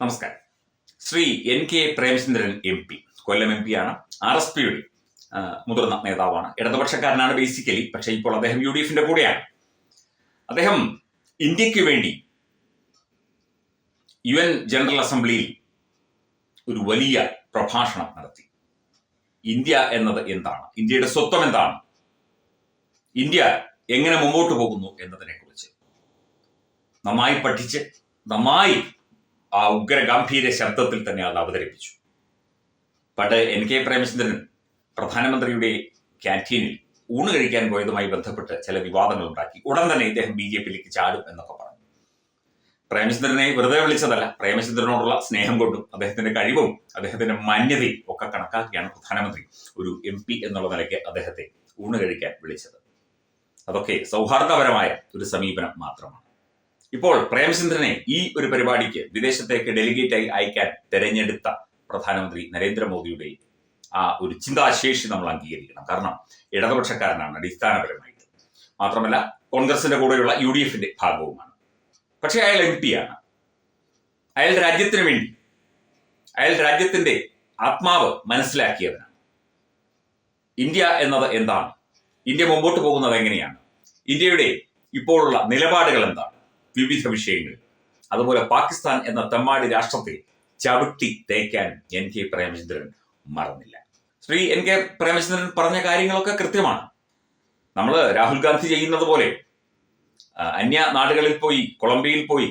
നമസ്കാരം. Shri N K Premachandran M P Kollam M ആണ്. R S പിയുടെ മുതിർന്ന നേതാവാണ്. ഇടതുപക്ഷക്കാരനാണ് ബേസിക്കലി പക്ഷേ ഇപ്പോൾ അദ്ദേഹം യു ഡി എഫിന്റെ കൂടെയാണ്. അദ്ദേഹം ഇന്ത്യയ്ക്ക് വേണ്ടി യു എൻ ജനറൽ അസംബ്ലിയിൽ ഒരു വലിയ പ്രഭാഷണം നടത്തി. ഇന്ത്യ എന്നത് എന്താണ്? ഇന്ത്യയുടെ സ്വത്വം എന്താണ്? ഇന്ത്യ എങ്ങനെ മുമ്പോട്ട് പോകുന്നു എന്നതിനെക്കുറിച്ച് നന്നായി പഠിച്ച് നന്നായി ആ ഉഗ്ര ഗാംഭീര്യ ശബ്ദത്തിൽ തന്നെ അത് അവതരിപ്പിച്ചു. പണ്ട് എൻ കെ പ്രേമചന്ദ്രൻ പ്രധാനമന്ത്രിയുടെ ക്യാന്റീനിൽ ഊണ് കഴിക്കാൻ പോയതുമായി ബന്ധപ്പെട്ട് ചില വിവാദങ്ങൾ ഉണ്ടാക്കി ഉടൻ തന്നെ ഇദ്ദേഹം ബി ജെ പിയിലേക്ക് ചാടും എന്നൊക്കെ പറഞ്ഞു. പ്രേമചന്ദ്രനെ വെറുതെ വിളിച്ചതല്ല. പ്രേമചന്ദ്രനോടുള്ള സ്നേഹം കൊണ്ടും അദ്ദേഹത്തിന്റെ കഴിവും അദ്ദേഹത്തിന്റെ മാന്യതയും ഒക്കെ കണക്കാക്കിയാണ് പ്രധാനമന്ത്രി ഒരു എം പി എന്നുള്ള നിലയ്ക്ക് അദ്ദേഹത്തെ ഊണ് കഴിക്കാൻ വിളിച്ചത്. അതൊക്കെ സൗഹാർദ്ദപരമായ ഒരു സമീപനം മാത്രമാണ്. ഇപ്പോൾ പ്രേമചന്ദ്രനെ ഈ ഒരു പരിപാടിക്ക് വിദേശത്തേക്ക് ഡെലിഗേറ്റായി അയക്കാൻ തെരഞ്ഞെടുത്ത പ്രധാനമന്ത്രി നരേന്ദ്രമോദിയുടെ ആ ഒരു ചിന്താശേഷി നമ്മൾ അംഗീകരിക്കണം. കാരണം ഇടതുപക്ഷക്കാരനാണ് അടിസ്ഥാനപരമായിട്ട്. മാത്രമല്ല കോൺഗ്രസിന്റെ കൂടെയുള്ള യു ഡി എഫിന്റെ ഭാഗവുമാണ്. പക്ഷേ അയാൾ എം പി ആണ്. അയാൾ രാജ്യത്തിന് വേണ്ടി അയാൾ രാജ്യത്തിന്റെ ആത്മാവ് മനസ്സിലാക്കിയവനാണ്. ഇന്ത്യ എന്നത് എന്താണ്? ഇന്ത്യ മുമ്പോട്ട് പോകുന്നത് എങ്ങനെയാണ്? ഇന്ത്യയുടെ ഇപ്പോഴുള്ള നിലപാടുകൾ എന്താണ്? വിവിധ വിഷയങ്ങൾ. അതുപോലെ പാകിസ്ഥാൻ എന്ന തെമ്മാടി രാഷ്ട്രത്തെ ചവിട്ടി തേക്കാൻ എൻ കെ പ്രേമചന്ദ്രൻ മറന്നില്ല. ശ്രീ എൻ കെ പ്രേമചന്ദ്രൻ പറഞ്ഞ കാര്യങ്ങളൊക്കെ കൃത്യമാണ്. നമ്മൾ രാഹുൽ ഗാന്ധി ചെയ്യുന്നത് പോലെ അന്യ നാടുകളിൽ പോയി കൊളംബിയയിൽ പോയി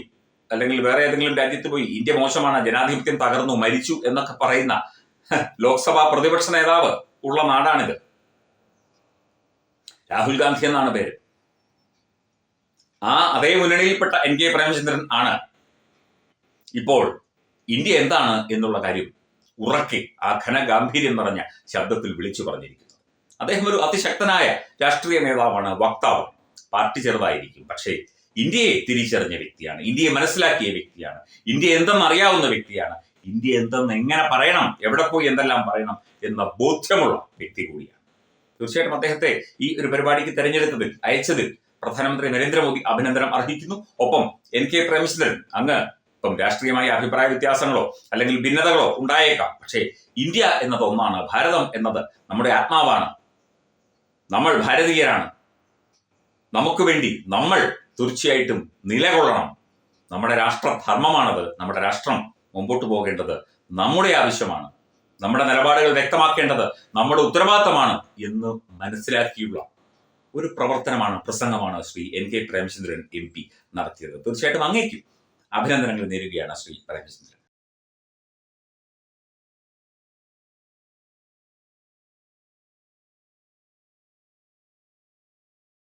അല്ലെങ്കിൽ വേറെ ഏതെങ്കിലും രാജ്യത്ത് പോയി ഇന്ത്യ മോശമാണ് ജനാധിപത്യം തകർന്നു മരിച്ചു എന്നൊക്കെ പറയുന്ന ലോക്സഭാ പ്രതിപക്ഷ നേതാവ് ഉള്ള നാടാണിത്. രാഹുൽ ഗാന്ധി എന്നാണ് പേര്. ആ അതേ മുന്നണിയിൽപ്പെട്ട എൻ കെ പ്രേമചന്ദ്രൻ ആണ്. ഇപ്പോൾ ഇന്ത്യ എന്താണ് എന്നുള്ള കാര്യം ഉറക്കെ ആ ഘനഗാംഭീര്യം നിറഞ്ഞ ശബ്ദത്തിൽ വിളിച്ചു പറഞ്ഞിരിക്കുന്നത്. അദ്ദേഹം ഒരു അതിശക്തനായ രാഷ്ട്രീയ നേതാവാണ് വക്താവ്. പാർട്ടി ചെറുതായിരിക്കും പക്ഷേ ഇന്ത്യയെ തിരിച്ചറിഞ്ഞ വ്യക്തിയാണ് ഇന്ത്യയെ മനസ്സിലാക്കിയ വ്യക്തിയാണ് ഇന്ത്യ എന്തെന്ന് അറിയാവുന്ന വ്യക്തിയാണ് ഇന്ത്യ എന്തെന്ന് എങ്ങനെ പറയണം എവിടെ പോയി എന്തെല്ലാം പറയണം എന്ന ബോധ്യമുള്ള വ്യക്തി കൂടിയാണ്. തീർച്ചയായിട്ടും അദ്ദേഹത്തെ ഈ ഒരു പരിപാടിക്ക് തെരഞ്ഞെടുത്തതിൽ അയച്ചതിൽ പ്രധാനമന്ത്രി നരേന്ദ്രമോദി അഭിനന്ദനം അർഹിക്കുന്നു. ഒപ്പം എൻ കെ പ്രേമചന്ദ്രൻ അങ്ങ് ഇപ്പം രാഷ്ട്രീയമായ അഭിപ്രായ വ്യത്യാസങ്ങളോ അല്ലെങ്കിൽ ഭിന്നതകളോ ഉണ്ടായേക്കാം. പക്ഷേ ഇന്ത്യ എന്നത് ഒന്നാണ് ഭാരതം എന്നത് നമ്മുടെ ആത്മാവാണ്. നമ്മൾ ഭാരതീയരാണ്. നമുക്ക് വേണ്ടി നമ്മൾ തീർച്ചയായിട്ടും നിലകൊള്ളണം. നമ്മുടെ രാഷ്ട്രധർമ്മമാണത്. നമ്മുടെ രാഷ്ട്രം മുമ്പോട്ട് പോകേണ്ടത് നമ്മുടെ ആവശ്യമാണ്. നമ്മുടെ നിലപാടുകൾ വ്യക്തമാക്കേണ്ടത് നമ്മുടെ ഉത്തരവാദിത്തമാണ് എന്ന് മനസ്സിലാക്കിയുള്ള ഒരു പ്രവർത്തനമാണ് പ്രസംഗമാണ് Shri N K Premachandran M P നടത്തിയത്. തീർച്ചയായിട്ടും അങ്ങേക്കും അഭിനന്ദനങ്ങൾ നേരുകയാണ് ശ്രീ പ്രേമചന്ദ്രൻ